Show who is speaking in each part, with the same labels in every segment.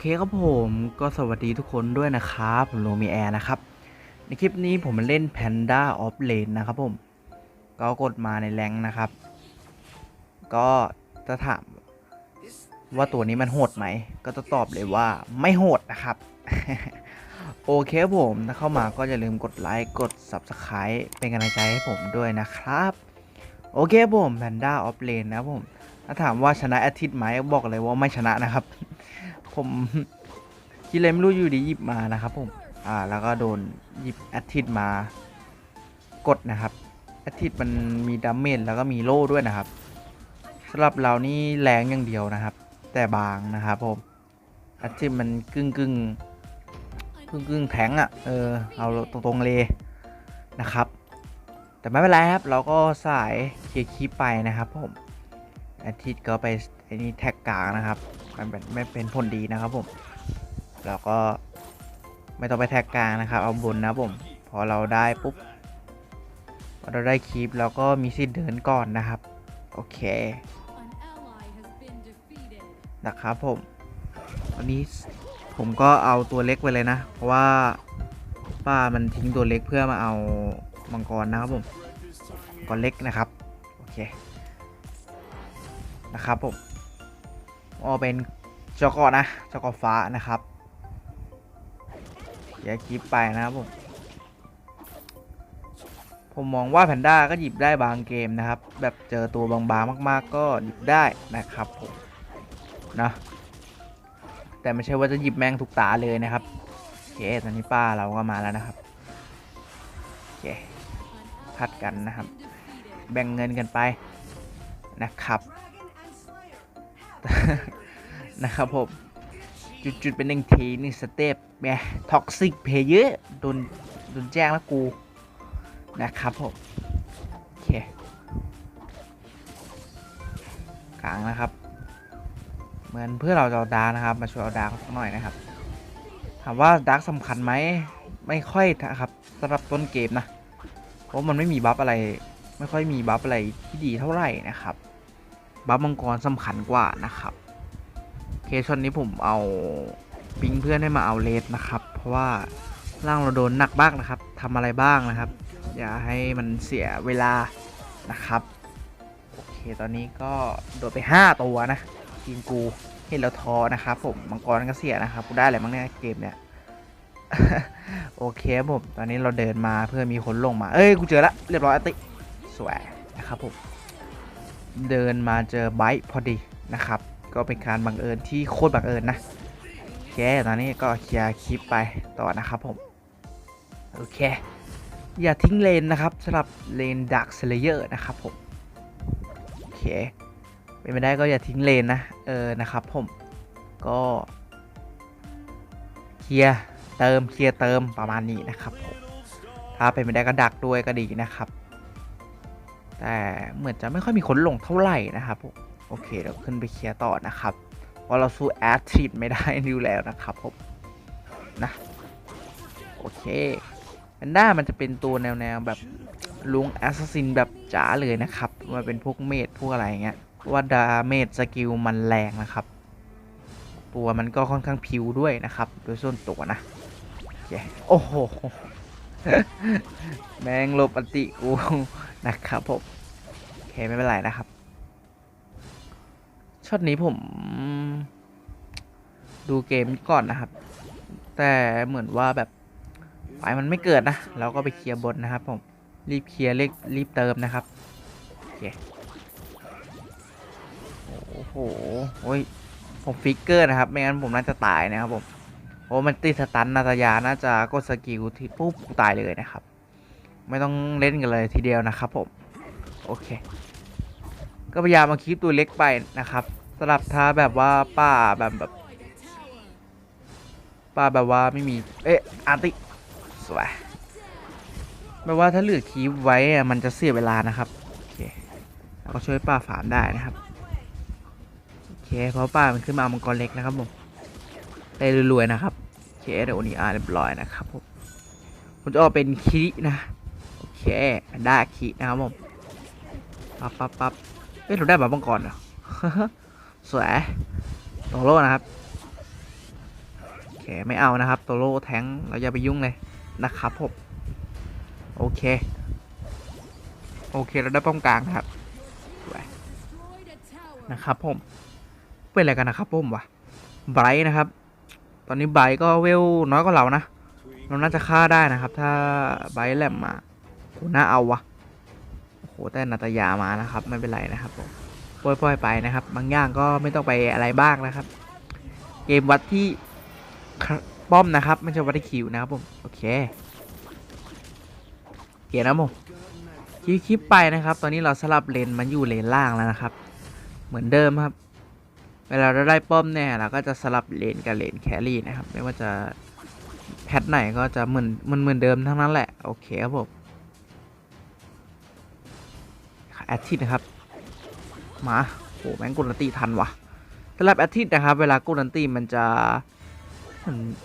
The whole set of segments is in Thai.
Speaker 1: เคครับผมก็สวัสดีทุกคนด้วยนะครับผมโลมีแอร์นะครับ ในคลิปนี้ผมมาเล่น Panda of Lane นะครับผม ก็กดมาในแรงนะครับ ก็จะถามว่าตัวนี้มันโหดไหม ก็จะตอบเลยว่าไม่โหดนะครับ โอเคครับผมถ้าเข้ามาก็อย่าลืมกดไลค์กด Subscribe เป็นกำลังใจให้ผมด้วยนะครับ โอเคครับผม Panda of Lane นะครับผมถ้าถามว่าชนะอาทิตย์ไหมบอกเลยว่าไม่ชนะนะครับ ผมคิดเลยไม่รู้อยู่ดีหยิบมานะครับผม อ่า แล้วก็โดนหยิบอาทิตย์มากดนะครับอาทิตย์มันมีดาเมจแล้วก็มีโล่ด้วยนะครับสำหรับเรานี่แรงอย่างเดียวนะครับ แต่บางนะครับผมอาทิตย์มันกึ่งกึ่งกึ่งกึ่งแทงอะ่ะ เออ เอาตรงๆเลยนะครับ แต่ไม่เป็นไรครับ เราก็สายเคลียร์คีปไปนะครับผมอาทิตย์ก็ไปไอ้นี่แท็กกลางนะครับ มันเป็นไม่เป็นผลดีนะครับผมเราก็ไม่ต้องไปแท็กกลางนะครับ เอาบนนะผมพอเราได้ปุ๊บพอเราได้คีปเราก็มีสิทธิ์เดินก่อนนะครับ โอเคนะครับผมวันนี้ผมก็เอาตัวเล็กไปเลยนะ เพราะว่าป้ามันทิ้งตัวเล็กเพื่อมาเอามังกรนะครับผมมังกรเล็กนะครับ โอเค นะครับผม เอาเป็นจอกอนะจอกอฟ้านะครับอย่าคลิปไปนะครับผม ผมมองว่าแพนด้าก็หยิบได้บางเกมนะครับ แบบเจอตัวบางๆมาก ๆ ก็หยิบได้นะครับผมนะแต่ไม่ใช่ว่าจะหยิบแมงทุกตาเลยนะครับโอเคตอนนี้ป้าเราก็มาแล้วนะครับโอเคพัดกันนะครับ แบ่งเงินกันไปนะครับ นะครับผมจุดๆเป็นหนึ่งทีหนึ่งสเต็ปแหมท็อกซิกเพย์เยอะโดนโดนแจ้งแล้วกูนะครับผมโอเคกลางนะครับ เหมือนเพื่อเราจะเอาดาร์กนะครับ มาช่วยเอาดาร์กสักหน่อยนะครับ ถามว่าดาร์กสำคัญไหมไม่ค่อยนะครับสำหรับต้นเกมนะ เพราะมันไม่มีบัฟอะไร ไม่ค่อยมีบัฟอะไรที่ดีเท่าไหร่นะครับ บัฟมังกรสำคัญกว่านะครับเคชอนนี้ผมเอาปิงเพื่อนให้มาเอาเลสนะครับ เพราะว่าร่างเราโดนหนักบ้างนะครับทำอะไรบ้างนะครับ อย่าให้มันเสียเวลานะครับโอเคตอนนี้ก็โดนไป 5 ตัวนะทีมกูเห็นแล้วท้อนะครับผมมังกรก็เสียนะครับกูได้อะไรบ้างเนี่ยเกมเนี่ยโอเคผมตอนนี้เราเดินมาเพื่อมีคนลงมา เอ้ยกูเจอละเรียบร้อยอติสวยนะครับผม เดินมาเจอไบต์พอดีนะครับ ก็เป็นการบังเอิญที่โคตรบังเอิญนะโอเคตอนนี้ก็เคลียร์คลิปไปต่อนะครับผม โอเค อย่าทิ้งเลนนะครับสำหรับเลนดักเซเลเยอร์นะครับผม โอเคเป็นไปได้ก็อย่าทิ้งเลนนะเออนะครับผมก็เคลียร์เติมเคลียร์เติมประมาณนี้นะครับผมถ้าเป็นไปได้ก็ดักด้วยก็ดีนะครับ แต่เหมือนจะไม่ค่อยมีคนลงเท่าไหร่นะครับผมโอเคเดี๋ยวขึ้นไปเคลียร์ต่อนะครับเพราะเราสู้แอดทริดไม่ได้ดิวแล้วนะครับผมนะโอเคแพนด้ามันจะเป็นตัวแนวๆแบบลุงแอสซัสซินแบบจ๋าเลยนะครับมันเป็นพวกเมดพวกอะไรอย่างเงี้ยว่าดาเมจสกิลมันแรงนะครับ ตัวมันก็ค่อนข้างพิวด้วยนะครับ โดยส่วนตัวนะโอ้โหแมงลบอติกู นะครับผมโอเคไม่เป็นไรนะครับช็อตนี้ผมดูเกมก่อนนะครับ แต่เหมือนว่าแบบไฟมันไม่เกิดนะเราก็ไปเคลียร์บนนะครับผมรีบเคลียร์เรียกรีบเติมนะครับโอเคโอ้โหโอ้ยผมฟิกเกอร์นะครับ ไม่งั้นผมน่าจะตายนะครับผมโอ้มันติดสตันนาตายาน่าจะกดสกิลที่ปุ๊บกูตายเลยนะครับ ไม่ต้องเล่นกันเลยทีเดียวนะครับผม โอเค ก็พยายามมาคีปตัวเล็กไปนะครับสำหรับถ้าแบบว่าป้าแบบแบบป้าแบบว่าไม่มี เอ๊ะอาร์ติสวยแบบว่าถ้าเหลือคีปไว้อะมันจะเสียเวลานะครับโอเคแล้วก็ช่วยป้าฝามได้นะครับโอเคเพราะป้ามันขึ้นมาเอามังกรเล็กนะครับผมได้รวยๆนะครับโอเคเดี๋ยววันนี้อ่านเรียบร้อยนะครับผมผมจะออกเป็นคิรินะ โอเคได้คินะครับผมปั๊บปั๊บปั๊บเอ้ยเราได้แบบมังกรเหรอสวยตโลนะครับไม่เอานะครับโตโร่แทงเราอย่าไปยุ่งเลยนะครับผมโอเค โอเคเราได้ป้อมกลางนะครับสวยนะครับผมเป็นอะไรกันนะครับผมวะไบรท์นะครับ ตอนนี้ไบรท์ก็เวลน้อยกว่าเรานะเราน่าจะฆ่าได้นะครับ ถ้าไบรท์แหลมมา หน่าเอาวะโอ้โหแต่นาตยามานะครับ ไม่เป็นไรนะครับผมปล่อยๆไปนะครับ บางอย่างก็ไม่ต้องไปอะไรบ้างนะครับ เกมวัดที่ป้อมนะครับ ไม่ใช่วัดที่คิวนะครับผมโอเคเกียร์นะผมคลิปคลิปไปนะครับ ตอนนี้เราสลับเลนมันอยู่เลนล่างแล้วนะครับ เหมือนเดิมครับ เวลาเราได้ป้อมเนี่ยเราก็จะสลับเลนกับเลนแครี่นะครับ ไม่ว่าจะแพทไหนก็จะเหมือนมันเหมือนเดิมทั้งนั้นแหละโอเคครับผม แอดทิตนะครับ มาโหแม่งกุลันตีทันวะสำหรับแอดทิตนะครับ เวลากุลันตีมันจะ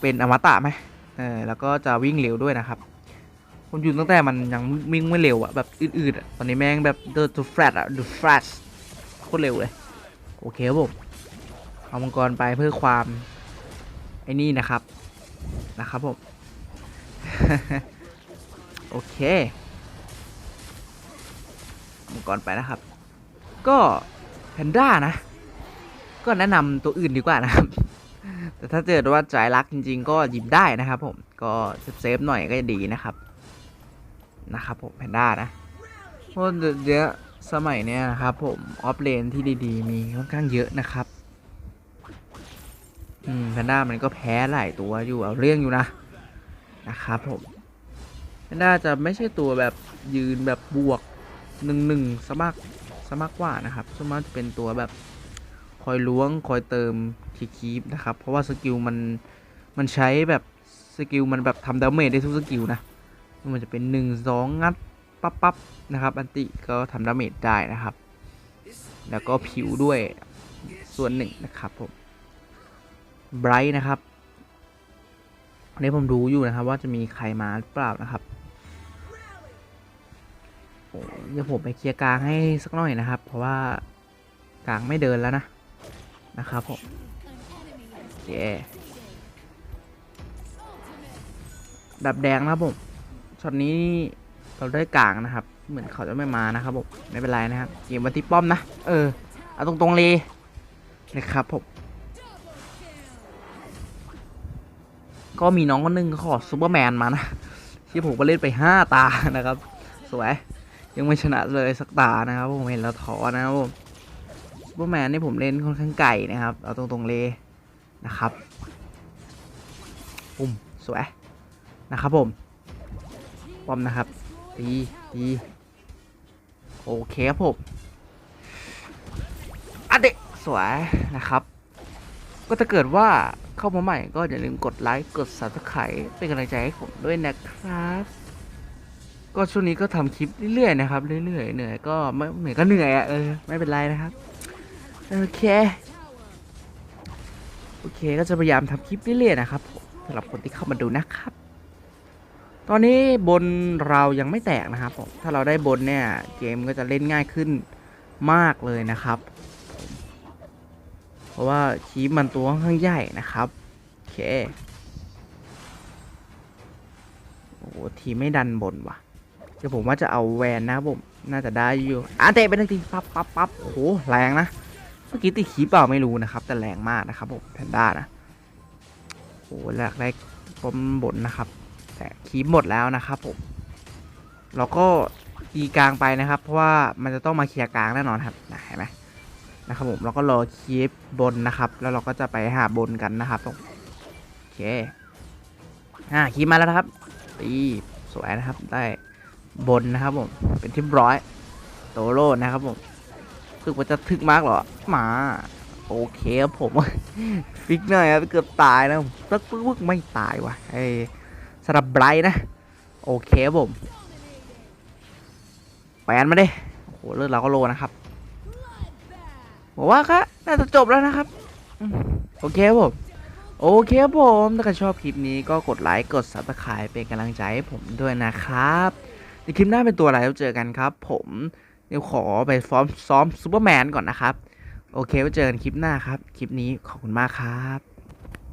Speaker 1: เป็นอมตะไหมเออแล้วก็จะวิ่งเร็วด้วยนะครับ ผมอยู่ตั้งแต่มันยังวิ่งไม่เร็วอะแบบอืดๆอะตอนนี้แม่งแบบ the the flat อะ the flat โคตรเร็วเลย โอเคครับผมเอามังกรไปเพื่อความ ไอ้นี่นะครับ นะครับผม โอเค เอามังกรไปนะครับ ก็แพนด้านะ ก็แนะนำตัวอื่นดีกว่านะครับ แต่ถ้าเจอว่าใจรักจริง ๆ ก็หยิบได้นะครับผมก็เซฟๆหน่อยก็จะดีนะครับ นะครับผมแพนด้านะเพราะเดี๋ยวสมัยเนี้ยนะครับผมออฟเลนที่ดีๆ มีค่อนข้างเยอะนะครับอืมแพนด้ามันก็แพ้หลายตัวอยู่เอาเรื่องอยู่นะนะครับผมแพนด้าจะไม่ใช่ตัวแบบยืนแบบบวก หนึ่งหนึ่งสมักสมักกว่านะครับส่วนมากจะเป็นตัวแบบคอยล้วงคอยเติมคีคีปนะครับ เพราะว่าสกิลมันมันใช้แบบสกิลมันแบบทำดาเมจได้ทุกสกิลนะม่ว่าจะเป็นหนึ่งสองงัดปั๊บปั๊บนะครับ อันติก็ทำดาเมจได้นะครับ แล้วก็ผิวด้วยส่วนหนึ่งนะครับผมไบรท์นะครับอันนี้ผมดูอยู่นะครับว่าจะมีใครมาหรือเปล่านะครับ เดี๋ยวผมไปเคลียร์กลางให้สักหน่อยนะครับ เพราะว่ากลางไม่เดินแล้วนะ นะครับผมเย้
Speaker 2: ultimate.
Speaker 1: ดับแดงนะครับผมช็อตนี้เราได้กลางนะครับ เหมือนเขาจะไม่มานะครับผมไม่เป็นไรนะครับเกมวันที่ป้อมนะ เออเอาตรงๆเลยนะครับผมก็มีน้องคนหนึงขอซูเปอร์แมนมานะ ที่ผมก็เล่นไปห้าตานะครับ สวย ยังไม่ชนะเลยสักตานะครับผมเห็นแล้วท้อนะครับผมซูเปอร์แมนนี่ผมเล่นค่อนข้างไก่นะครับ เอาตรงๆเลยนะครับปุ่มสวยนะครับผมป้อมนะครับตีตีโอเคครับผมอันเด็กสวยนะครับ ก็ถ้าเกิดว่าเข้ามาใหม่ก็อย่าลืมกดไลค์ กด subscribe เป็นกำลังใจให้ผมด้วยนะครับ ก็ช่วงนี้ก็ทำคลิปเรื่อยๆนะครับเรื่อยๆเหนื่อยก็ไม่เหนื่อยก็เหนื่อยอะเออไม่เป็นไรนะครับโอเคโอเคก็จะพยายามทำคลิปเรื่อยๆนะครับสำหรับคนที่เข้ามาดูนะครับ ตอนนี้บนเรายังไม่แตกนะครับผมถ้าเราได้บนเนี่ยเกมก็จะเล่นง่ายขึ้นมากเลยนะครับ เพราะว่าคีปมันตัวค่อนข้างใหญ่นะครับโอเคโอ้ทีไม่ดันบนว่ะ เดี๋ยวผมว่าจะเอาแวนนะผมน่าจะได้อยู่อะเตะไปหนึ่งทีปั๊บปั๊บปั๊บโอ้โหแรงนะเมื่อกี้ตีคีปเปล่าไม่รู้นะครับ แต่แรงมากนะครับผมแพนด้านะโอ้โหแรกแรกปมบนนะครับ แต่คีปหมดแล้วนะครับผมเราก็ตีกลางไปนะครับ เพราะว่ามันจะต้องมาเคลียร์กลางแน่นอนครับเห็นไหมนะครับผมเราก็รอคีปบนนะครับ แล้วเราก็จะไปหาบนกันนะครับผมโอเคอ่าคีปมาแล้วครับตีสวยนะครับได้ บนนะครับผม เป็นที่ร้อย โตโร่นะครับผมรู้สึกว่าจะทึกมากเหรอ มา โอเคครับผม ฟิกหน่อยครับเกือบตายนะตึกปึ๊กปึ๊กไม่ตายว่ะไอ้สำหรับไบรท์นะ โอเคครับผมแปนมาดิโอ้โหเลือดเราก็โลนะครับบอกว่าครับน่าจะจบแล้วนะครับ โอเคครับผมโอเคครับผม ถ้าใครชอบคลิปนี้ก็กดไลค์ กด subscribe เป็นกำลังใจให้ผมด้วยนะครับ ในคลิปหน้าเป็นตัวอะไรแล้วเจอกันครับ ผมเดี๋ยวขอไปซ้อมซ้อมซูเปอร์แมนก่อนนะครับ โอเคไว้เจอกันคลิปหน้าครับ คลิปนี้ขอบคุณมากครับ